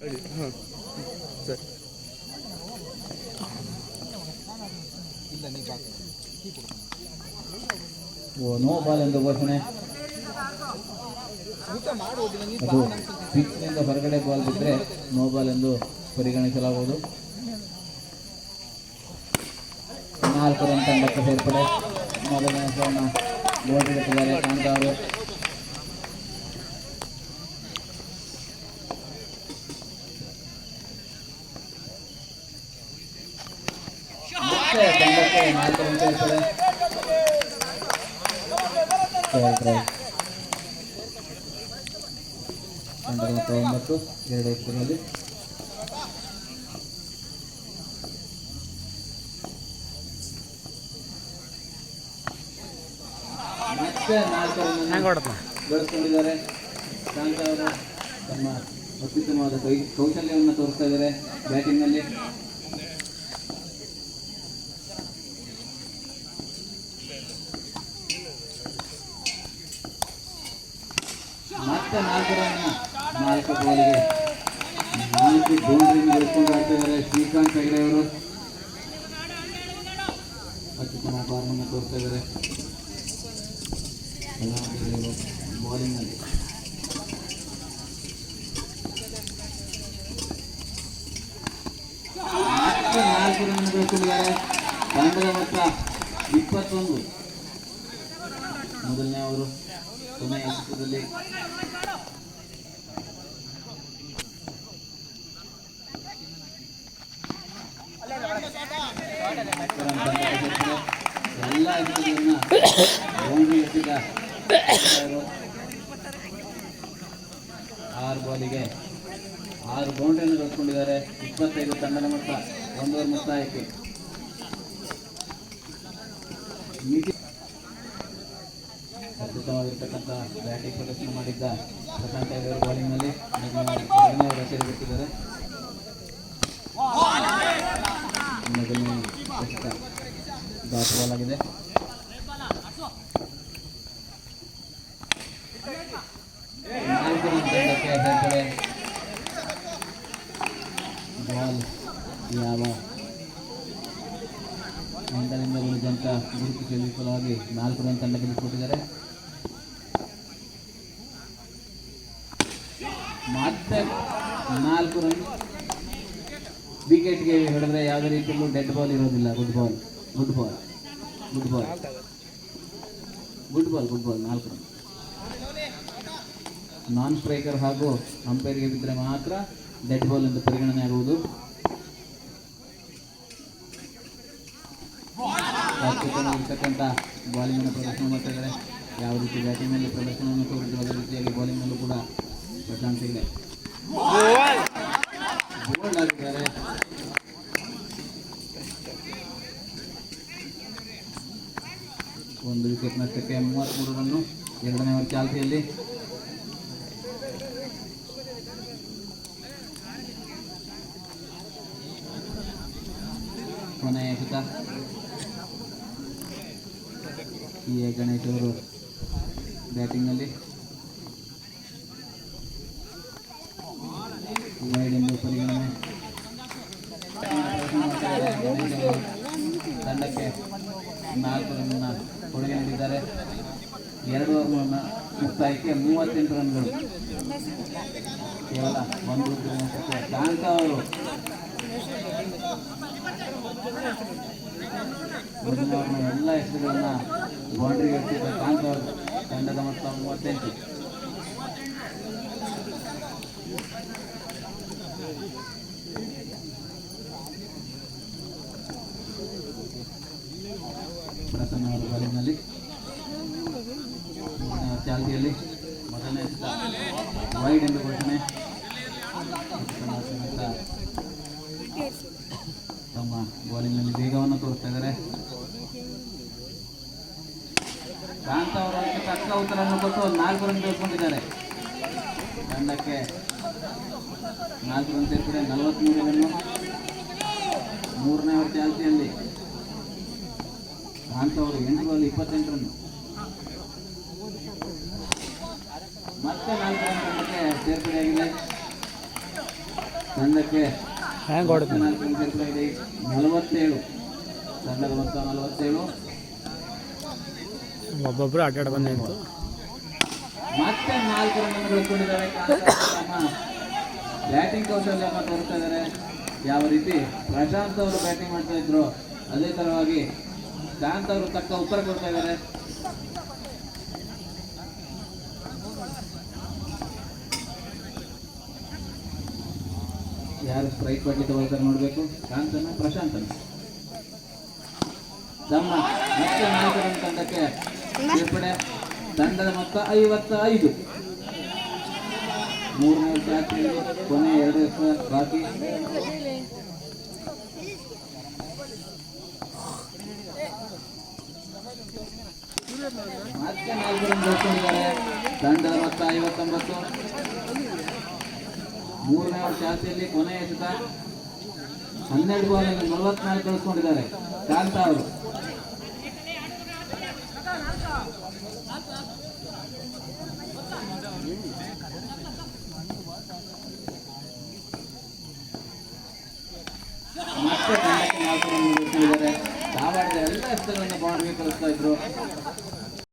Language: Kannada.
ಹಾಂ ಸರಿ ಓ ನೋ ಬಾಲ್ ಎಂದು ಘೋಷಣೆ. ಅದು ಪಿಚ್ನಿಂದ ಹೊರಗಡೆ ಬಾಲ್ ಬಿದ್ದರೆ ನೋ ಬಾಲ್ ಎಂದು ಪರಿಗಣಿಸಲಾಗುವುದು. ನಾಲ್ಕು ರನ್ ತಂಡಕ್ಕೆ ಸೇರ್ಪಡೆ. ಮೊದಲನೇ ಹೆಸರನ್ನು ಗೋಲ್ಡಿಟ್ಟಿದ್ದಾರೆ ಕಾಂತ ಅವರು ಮೊತ್ತ ಒಂಬತ್ತು ಎರಡು ಎಕರೆಯಲ್ಲಿ ಮತ್ತೆ ನಾಲ್ಕು ರನ್ ಗಳಿಸ್ಕೊಂಡಿದ್ದಾರೆ ತಮ್ಮ ಅತ್ಯುತ್ತಮವಾದ ಕೈ ಕೌಶಲ್ಯವನ್ನು ತೋರಿಸ್ತಾ ಇದ್ದಾರೆ ಬ್ಯಾಟಿಂಗ್ನಲ್ಲಿ. ಮತ್ತೆ ನಾಲ್ಕು ರನ್ ನಾಲ್ಕು ಬಾಲಿಗೆ ನಾಲ್ಕು ಬೌಂಡ್ರಿ ಗಳಿಸ್ಕೊಂಡು ಆಡ್ತಾ ಇದ್ದಾರೆ ಶ್ರೀಕಾಂತ್ ಹೆಗಡೆ ಅವರು. ಅತ್ಯುತ್ತಮ ಫಾರ್ಮನ್ನು ತೋರಿಸ್ತಾ ಇದ್ದಾರೆ. ಬಾಲಿಂಗ್ನಲ್ಲಿ ನಾಲ್ಕು ರನ್ ಗಳಿಸ್ಕೊಂಡಿದ್ದಾರೆ ತಂಡದ ಮೊತ್ತ ಇಪ್ಪತ್ತೊಂದು. ಮೊದಲನೇ ಅವರು. ಕೊನೆಯ ಎಲ್ಲ ಆರು ಬಾಲಿಗೆ ಆರು ಬೌಂಡ್ರಿಯನ್ನು ಕಳ್ಕೊಂಡಿದ್ದಾರೆ. ಇಪ್ಪತ್ತೈದು ತಂಡದ ಮೊತ್ತ ಒಂದೂವರೆ ಮುಕ್ತಾಯಕ್ಕೆ. ಮಿತಿ ಅದ್ಭುತವಾಗಿರ್ತಕ್ಕಂಥ ಬ್ಯಾಟಿಂಗ್ ಪ್ರದರ್ಶನ ಮಾಡಿದ್ದ ಪ್ರಶಾಂತ್ ಅವರು ಬೌಲಿಂಗ್ನಲ್ಲಿ ಅವರು ಸೇರಿಬಿಟ್ಟಿದ್ದಾರೆ ಆಗಿದೆ ಬಾಲ್ ಯಾವ ಅಂಡರಿಂದ ಉಳಿದಂತ ಗುರುತಿಸಲು ವಿಫಲವಾಗಿ ನಾಲ್ಕು ರನ್ ತಂಡಕ್ಕೆ ಬಿಟ್ಟುಕೊಟ್ಟಿದ್ದಾರೆ ಮತ್ತೆ ನಾಲ್ಕು ರನ್. ವಿಕೆಟ್ಗೆ ಹೇಳಿದ್ರೆ ಯಾವುದೇ ರೀತಿಯಲ್ಲೂ ಡೆಡ್ ಬಾಲ್ ಇರೋದಿಲ್ಲ. Good ball good ball good ball good ball good ball ನಾಲ್ಕು ರನ್. ನಾನ್ ಸ್ಟ್ರೈಕರ್ ಹಾಗೂ ಅಂಪೈರ್ಗೆ ಬಿದ್ದರೆ ಮಾತ್ರ ಡೆಡ್ ಬಾಲ್ ಎಂದು ಪರಿಗಣನೆ ಆಗುವುದು. ಬಾಲಿಂಗ್ ಅನ್ನು ಪ್ರದರ್ಶನ ಮಾಡ್ತಾ ಇದ್ದಾರೆ. ಯಾವ ರೀತಿ ಬ್ಯಾಟಿಂಗ್ನಲ್ಲಿ ಪ್ರದರ್ಶನವನ್ನು ತೋರಿದ್ರು, ಅದೇ ರೀತಿಯಾಗಿ ಬಾಲಿಂಗ್ನಲ್ಲೂ ಕೂಡ ಪ್ರಶಾಂತ್ ಹೆಗ್ಡೆ ಬೋಲ್ಡ್ ಆಗಿದ್ದಾರೆ ಒಂದು ವಿಕೆಟ್ ನಷ್ಟಕ್ಕೆ ಮೂವತ್ತ್ಮೂರು ರನ್ನು ಎರಡನೇ ಓವರ್ ಚಾಲ್ತಿಯಲ್ಲಿ ಕೊನೆಯ ಎಸೆತ ಈ ಗಣೇಶ್ ಅವರು ಬ್ಯಾಟಿಂಗ್ನಲ್ಲಿ ವೈಡ್ ಎಂದು ಪರಿಗಣನೆ. ತಂಡಕ್ಕೆ ನಾಲ್ಕು ರನ್ನ ಕೊಡುಗೆ ನೀಡಿದ್ದಾರೆ. ಎರಡು ಓವರ್ ಮುಕ್ತಾಯಕ್ಕೆ ಮೂವತ್ತೆಂಟು ರನ್ಗಳು. ಕೇವಲ ಒಂದು ಕಾಂತ ಅವರು. ಓವರ್ನ ಎಲ್ಲ ಹೆಸರುಗಳನ್ನ ಬೌಂಡ್ರಿಗೆ ಇಟ್ಟಿದ್ದ ಕಾಂತ ಅವರು. ತಂಡದ ಮೊತ್ತ ಮೂವತ್ತೆಂಟು. ಚಾಲ್ತಿಯಲ್ಲಿ ಮೊದಲನೇ ವೈಡ್ ಎಂದು ಘೋಷಣೆ. ತಮ್ಮ ಬಾಲಿಂಗ್ನಲ್ಲಿ ವೇಗವನ್ನು ತೋರಿಸ್ತಾ ಇದ್ದಾರೆ. ಕಾಂತ ಅವರು ಅದಕ್ಕೆ ತಕ್ಕ ಉತ್ತರವನ್ನು ಕೊಟ್ಟು ನಾಲ್ಕು ರನ್ ತೆಗೆದುಕೊಂಡಿದ್ದಾರೆ ತಂಡಕ್ಕೆ ನಾಲ್ಕು ರನ್ ಸೇರ್ಪಡೆ ನಲವತ್ತ್ಮೂರು ರನ್ನು. ಮೂರನೇ ಅವರ ಚಾಲ್ತಿಯಲ್ಲಿ ಕಾಂತ ಅವರು ಎಂಟು ಬಾಲ್ ಇಪ್ಪತ್ತೆಂಟು ಮತ್ತೆ ನಾಲ್ಕು ತಂಡಕ್ಕೆ ಸೇರ್ಪಡೆಯಾಗಿದೆ ತಂಡಕ್ಕೆ ಹ್ಯಾಂಗ್ ಹೊಡೆದ ನಾಲ್ಕು ರನ್ ಸೇರ್ಪಡೆ ಇದೆ ನಲವತ್ತೇಳು. ತಂಡದ ಮೊತ್ತ ನಲವತ್ತೇಳು. ಒಬ್ಬೊಬ್ರು ಆಟ ಆಡ ಬಂದಾಯ್ತು ಮತ್ತೆ ನಾಲ್ಕು ರನ್ ಕೊಟ್ಟಿದ್ದಾರೆ. ತಮ್ಮ ಬ್ಯಾಟಿಂಗ್ ಕೌಶಲ್ಯವನ್ನು ತೋರಿಸ್ತಾ ಇದ್ದಾರೆ. ಯಾವ ರೀತಿ? ಪ್ರಶಾಂತ್ ಅವರು ಬ್ಯಾಟಿಂಗ್ ಮಾಡ್ತಾ ಇದ್ರು. ಅದೇ ತರವಾಗಿ ಶಾಂತ್ ಅವರು ತಕ್ಕ ಉತ್ತರ ಕೊಡ್ತಾ ಇದ್ದಾರೆ. ಯಾರು ಸ್ಟ್ರೈಕ್ ಬಗ್ಗೆ ತಗೊಳ್ತಾರೆ ನೋಡಬೇಕು. ಕಾಂತನ, ಪ್ರಶಾಂತನ. ತಮ್ಮ ಮತ್ತೆ ನಾಯಕರ ತಂಡಕ್ಕೆ ಸೇರ್ಪಡೆ. ತಂಡದ ಮೊತ್ತ ಐವತ್ತ ಐದು ಮೂರನೇ ಕ್ಯಾಚ್ ಕೊನೆ ಎರಡು ಬಾಕಿ. ಮತ್ತೆ ನಾಲ್ಕು ರನ್ ಗಳಿಸ್ಕೊಂಡಿದ್ದಾರೆ ತಂಡದ ಮೊತ್ತ ಐವತ್ತೊಂಬತ್ತು. ಮೂರನೇ ಶಾಲೆಯಲ್ಲಿ ಕೊನೆ ಎಸೆತ ಹನ್ನೆರಡು ಬಾಲಲ್ಲಿ ನಲವತ್ನಾಲ್ಕು ಕಳಿಸ್ಕೊಂಡಿದ್ದಾರೆ. ಕಾಂತ ಅವರು. ಮತ್ತೆ ಧಾರವಾಡದ ಎಲ್ಲ ಹೆಸರನ್ನು ಬಾಡಿಗೆ ಕಳಿಸ್ತಾ ಇದ್ರು.